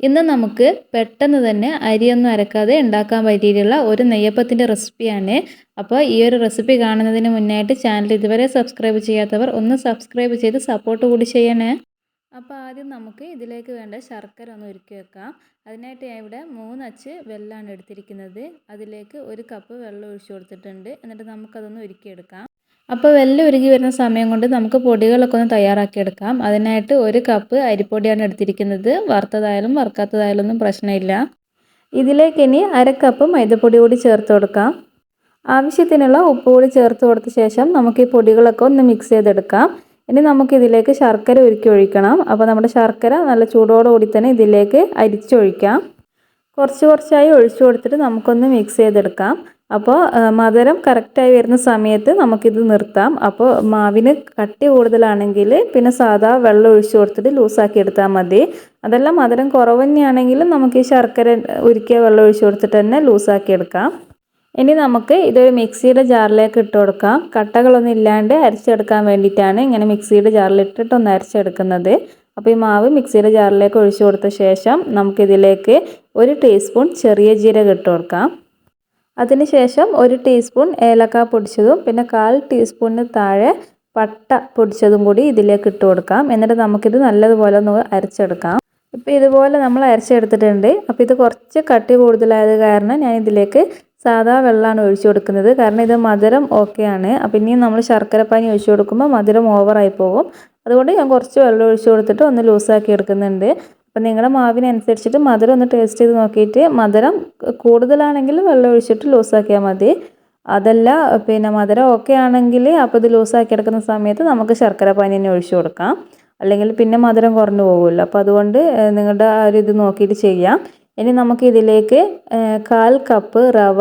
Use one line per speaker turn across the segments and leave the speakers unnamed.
ഇന്ന് നമുക്ക് പെട്ടെന്ന് തന്നെ അരിയൊന്നും അരക്കാതെ ഉണ്ടാക്കാൻ പറ്റിയിട്ടുള്ള ഒരു നെയ്യപ്പത്തിന്റെ റെസിപ്പിയാണ്. അപ്പോൾ ഈ ഒരു റെസിപ്പി കാണുന്നതിന് മുന്നായിട്ട് ചാനൽ ഇതുവരെ സബ്സ്ക്രൈബ് ചെയ്യാത്തവർ ഒന്ന് സബ്സ്ക്രൈബ് ചെയ്ത് സപ്പോർട്ട് കൂടി ചെയ്യണേ. അപ്പോൾ ആദ്യം നമുക്ക് ഇതിലേക്ക് വേണ്ട ശർക്കര ഒന്ന് ഒരുക്കി വെക്കാം. അതിനായിട്ട് ഞാൻ ഇവിടെ മൂന്നച്ച് വെള്ളമാണ് എടുത്തിരിക്കുന്നത്. അതിലേക്ക് ഒരു കപ്പ് വെള്ളം ഒഴിച്ചു കൊടുത്തിട്ടുണ്ട്. എന്നിട്ട് നമുക്കതൊന്ന് ഒരുക്കിയെടുക്കാം അപ്പോൾ വെല്ലം ഉരുകി വരുന്ന സമയം കൊണ്ട് നമുക്ക് പൊടികളൊക്കെ ഒന്ന് തയ്യാറാക്കിയെടുക്കാം. അതിനായിട്ട് ഒരു കപ്പ് അരിപ്പൊടിയാണ് എടുത്തിരിക്കുന്നത്. വറുത്തതായാലും വറുക്കാത്തതായാലും ഒന്നും പ്രശ്നമില്ല. ഇതിലേക്ക് ഇനി അര കപ്പ് മൈദപ്പൊടി കൂടി ചേർത്ത് കൊടുക്കാം. ആവശ്യത്തിനുള്ള ഉപ്പ് കൂടി ചേർത്ത് കൊടുത്ത ശേഷം നമുക്ക് ഈ പൊടികളൊക്കെ ഒന്ന് മിക്സ് ചെയ്തെടുക്കാം. ഇനി നമുക്കിതിലേക്ക് ശർക്കര ഉരുക്കി ഒഴിക്കണം. അപ്പോൾ നമ്മുടെ ശർക്കര നല്ല ചൂടോടുകൂടി തന്നെ ഇതിലേക്ക് അരിച്ചൊഴിക്കാം. കുറച്ച് കുറച്ചായി ഒഴിച്ചു കൊടുത്തിട്ട് നമുക്കൊന്ന് മിക്സ് ചെയ്തെടുക്കാം. അപ്പോൾ മധുരം കറക്റ്റായി വരുന്ന സമയത്ത് നമുക്കിത് നിർത്താം. അപ്പോൾ മാവിന് കട്ടി കൂടുതലാണെങ്കിൽ പിന്നെ സാധാ വെള്ളം ഒഴിച്ചു കൊടുത്തിട്ട് ലൂസാക്കി എടുത്താൽ മതി. അതെല്ലാം മധുരം കുറവ് തന്നെയാണെങ്കിലും നമുക്ക് ഈ ശർക്കര ഉരുക്കിയ വെള്ളം ഒഴിച്ചു കൊടുത്തിട്ട് തന്നെ ലൂസാക്കി എടുക്കാം. ഇനി നമുക്ക് ഇതൊരു മിക്സിയുടെ ജാറിലേക്ക് ഇട്ട് കൊടുക്കാം. കട്ടകളൊന്നും ഇല്ലാണ്ട് അരച്ചെടുക്കാൻ വേണ്ടിയിട്ടാണ് ഇങ്ങനെ മിക്സിയുടെ ജാറിൽ ഒന്ന് അരച്ചെടുക്കുന്നത്. അപ്പോൾ ഈ മാവ് മിക്സിയുടെ ജാറിലേക്ക് ഒഴിച്ചു കൊടുത്ത ശേഷം നമുക്കിതിലേക്ക് ഒരു ടീസ്പൂൺ ചെറിയ ജീരകം ഇട്ട് കൊടുക്കാം. അതിനുശേഷം ഒരു ടീസ്പൂൺ ഏലക്ക പൊടിച്ചതും പിന്നെ കാൽ ടീസ്പൂണിന് താഴെ പട്ട പൊടിച്ചതും കൂടി ഇതിലേക്ക് ഇട്ട് കൊടുക്കാം. എന്നിട്ട് നമുക്കിത് നല്ലതുപോലെ ഒന്ന് അരച്ചെടുക്കാം. ഇപ്പോൾ ഇതുപോലെ നമ്മൾ അരച്ചെടുത്തിട്ടുണ്ട്. അപ്പോൾ ഇത് കുറച്ച് കട്ടി കൂടുതലായത് കാരണം ഞാൻ ഇതിലേക്ക് സാധാ വെള്ളമാണ് ഒഴിച്ചു കൊടുക്കുന്നത്. കാരണം ഇത് മധുരം ഓക്കെയാണ് അപ്പം ഇനിയും നമ്മൾ ശർക്കരപ്പാനി ഒഴിച്ചു കൊടുക്കുമ്പോൾ മധുരം ഓവറായി പോകും. അതുകൊണ്ട് ഞാൻ കുറച്ച് വെള്ളം ഒഴിച്ചു കൊടുത്തിട്ട് ഒന്ന് ലൂസാക്കി എടുക്കുന്നുണ്ട്. അപ്പം നിങ്ങളുടെ മാവിനനുസരിച്ചിട്ട് മധുരം ഒന്ന് ടേസ്റ്റ് ചെയ്ത് നോക്കിയിട്ട് മധുരം കൂടുതലാണെങ്കിൽ വെള്ളം ഒഴിച്ചിട്ട് ലൂസാക്കിയാൽ മതി. അതല്ല പിന്നെ മധുരം ഓക്കെ ആണെങ്കിൽ അപ്പോൾ ഇത് ലൂസാക്കി എടുക്കുന്ന സമയത്ത് നമുക്ക് ശർക്കര പാനി തന്നെ ഒഴിച്ചു കൊടുക്കാം. അല്ലെങ്കിൽ പിന്നെ മധുരം കുറഞ്ഞു പോകുമല്ലോ അപ്പോൾ അതുകൊണ്ട് നിങ്ങളുടെ ആ ഒരു ഇത് നോക്കിയിട്ട് ചെയ്യാം. ഇനി നമുക്ക് ഇതിലേക്ക് കാൽ കപ്പ് റവ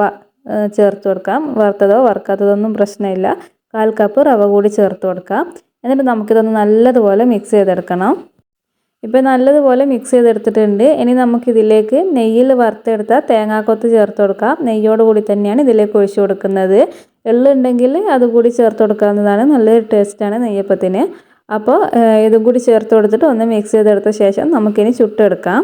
ചേർത്ത് കൊടുക്കാം. വറുത്തതോ വറുക്കാത്തതോ ഒന്നും പ്രശ്നമില്ല. കാൽ കപ്പ് റവ കൂടി ചേർത്ത് കൊടുക്കാം. എന്നിട്ട് നമുക്കിതൊന്ന് നല്ലതുപോലെ മിക്സ് ചെയ്തെടുക്കണം. ഇപ്പോൾ നല്ലതുപോലെ മിക്സ് ചെയ്തെടുത്തിട്ടുണ്ട്. ഇനി നമുക്കിതിലേക്ക് നെയ്യിൽ വറുത്തെടുത്ത തേങ്ങാക്കൊത്ത് ചേർത്ത് കൊടുക്കാം. നെയ്യോട് കൂടി തന്നെയാണ് ഇതിലേക്ക് ഒഴിച്ചു കൊടുക്കുന്നത്. എള്ളുണ്ടെങ്കിൽ അതുകൂടി ചേർത്ത് കൊടുക്കാവുന്നതാണ്. നല്ലൊരു ടേസ്റ്റാണ് നെയ്യപ്പത്തിന്. അപ്പോൾ ഇതും കൂടി ചേർത്ത് കൊടുത്തിട്ട് ഒന്ന് മിക്സ് ചെയ്തെടുത്ത ശേഷം നമുക്കിനി ചുട്ടെടുക്കാം.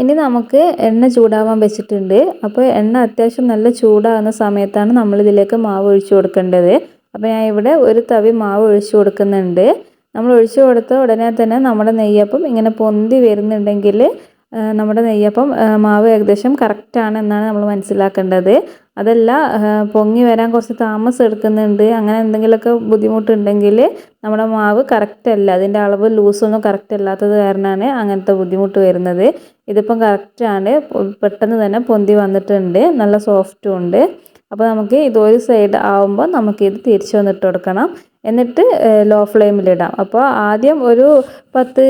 ഇനി നമുക്ക് എണ്ണ ചൂടാവാൻ വെച്ചിട്ടുണ്ട്. അപ്പോൾ എണ്ണ അത്യാവശ്യം നല്ല ചൂടാകുന്ന സമയത്താണ് നമ്മളിതിലേക്ക് മാവ് ഒഴിച്ചു കൊടുക്കേണ്ടത്. അപ്പോൾ ഞാൻ ഇവിടെ ഒരു തവി മാവ് ഒഴിച്ചു കൊടുക്കുന്നുണ്ട്. നമ്മൾ ഒഴിച്ചു കൊടുത്ത ഉടനെ തന്നെ നമ്മുടെ നെയ്യപ്പം ഇങ്ങനെ പൊന്തി വരുന്നുണ്ടെങ്കിൽ നമ്മുടെ നെയ്യപ്പം മാവ് ഏകദേശം കറക്റ്റാണ് എന്നാണ് നമ്മൾ മനസ്സിലാക്കേണ്ടത്. അതല്ല പൊങ്ങി വരാൻ കുറച്ച് താമസം എടുക്കുന്നുണ്ട് അങ്ങനെ എന്തെങ്കിലുമൊക്കെ ബുദ്ധിമുട്ടുണ്ടെങ്കിൽ നമ്മുടെ മാവ് കറക്റ്റ് അല്ല അതിന്റെ അളവ് ലൂസൊന്നും കറക്റ്റ് അല്ലാത്തത് കാരണമാണ് അങ്ങനത്തെ ബുദ്ധിമുട്ട് വരുന്നത്. ഇതിപ്പം കറക്റ്റാണ് പെട്ടെന്ന് തന്നെ പൊന്തി വന്നിട്ടുണ്ട് നല്ല സോഫ്റ്റും ഉണ്ട്. അപ്പോൾ നമുക്ക് ഇത് ഒരു സൈഡ് ആവുമ്പോൾ നമുക്കിത് തിരിച്ചു വന്നിട്ട് കൊടുക്കണം. എന്നിട്ട് ലോ ഫ്ലെയിമിലിടാം അപ്പോൾ ആദ്യം ഒരു പത്ത്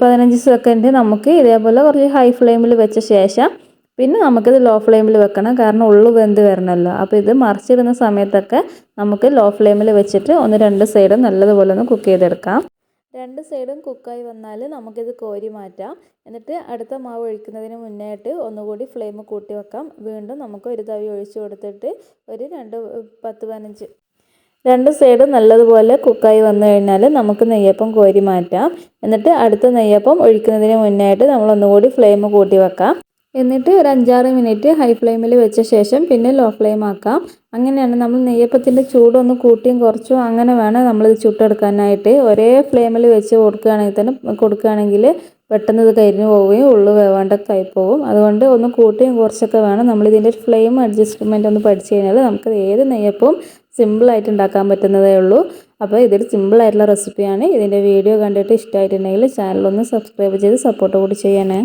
പതിനഞ്ച് സെക്കൻഡ് നമുക്ക് ഇതേപോലെ കുറച്ച് ഹൈ ഫ്ലെയിമിൽ വെച്ച ശേഷം പിന്നെ നമുക്കിത് ലോ ഫ്ലെയിമിൽ വെക്കണം. കാരണം ഉള്ളു വെന്ത് വരണമല്ലോ അപ്പോൾ ഇത് മറിച്ചിടുന്ന സമയത്തൊക്കെ നമുക്ക് ലോ ഫ്ലെയിമിൽ വെച്ചിട്ട് ഒന്ന് രണ്ട് സൈഡും നല്ലതുപോലെ ഒന്ന് കുക്ക് ചെയ്തെടുക്കാം. രണ്ട് സൈഡും കുക്കായി വന്നാൽ നമുക്കിത് കോരി മാറ്റാം. എന്നിട്ട് അടുത്ത മാവ് ഒഴിക്കുന്നതിന് മുന്നായിട്ട് ഒന്നുകൂടി ഫ്ലെയിം കൂട്ടി വെക്കാം. വീണ്ടും നമുക്ക് ഒരു തവി ഒഴിച്ചു കൊടുത്തിട്ട് ഒരു രണ്ട് പത്ത് പതിനഞ്ച്. രണ്ട് സൈഡും നല്ലതുപോലെ കുക്കായി വന്നു കഴിഞ്ഞാൽ നമുക്ക് നെയ്യപ്പം കോരി മാറ്റാം. എന്നിട്ട് അടുത്ത നെയ്യപ്പം ഒഴിക്കുന്നതിന് മുന്നായിട്ട് നമ്മൾ ഒന്നുകൂടി ഫ്ലെയിം കൂട്ടി വെക്കാം. എന്നിട്ട് ഒരു അഞ്ചാറ് മിനിറ്റ് ഹൈ ഫ്ലെയിമിൽ വെച്ച ശേഷം പിന്നെ ലോ ഫ്ലെയിം ആക്കാം. അങ്ങനെയാണ് നമ്മൾ നെയ്യപ്പത്തിന്റെ ചൂടൊന്ന് കൂട്ടിയും കുറച്ചും അങ്ങനെ വേണം നമ്മളിത് ചുട്ടെടുക്കാനായിട്ട്. ഒരേ ഫ്ലെയിമിൽ വെച്ച് കൊടുക്കുകയാണെങ്കിൽ തന്നെ കൊടുക്കുകയാണെങ്കിൽ പെട്ടെന്ന് ഇത് കരിഞ്ഞു പോവുകയും ഉള്ളു വേവാണ്ടൊക്കെ ആയിപ്പോവും. അതുകൊണ്ട് ഒന്ന് കൂട്ടിയും കുറച്ചൊക്കെ വേണം. നമ്മളിതിന്റെ ഫ്ലെയിം അഡ്ജസ്റ്റ്മെന്റ് ഒന്ന് പഠിച്ചു കഴിഞ്ഞാൽ നമുക്ക് ഏത് നെയ്യപ്പവും സിമ്പിളായിട്ട് ഉണ്ടാക്കാൻ പറ്റുന്നതേ ഉള്ളൂ. അപ്പോൾ ഇതൊരു സിമ്പിളായിട്ടുള്ള റെസിപ്പിയാണ്. ഇതിന്റെ വീഡിയോ കണ്ടിട്ട് ഇഷ്ടമായിട്ടുണ്ടെങ്കിൽ ചാനലൊന്ന് സബ്സ്ക്രൈബ് ചെയ്ത് സപ്പോർട്ട് കൂടി ചെയ്യണേ.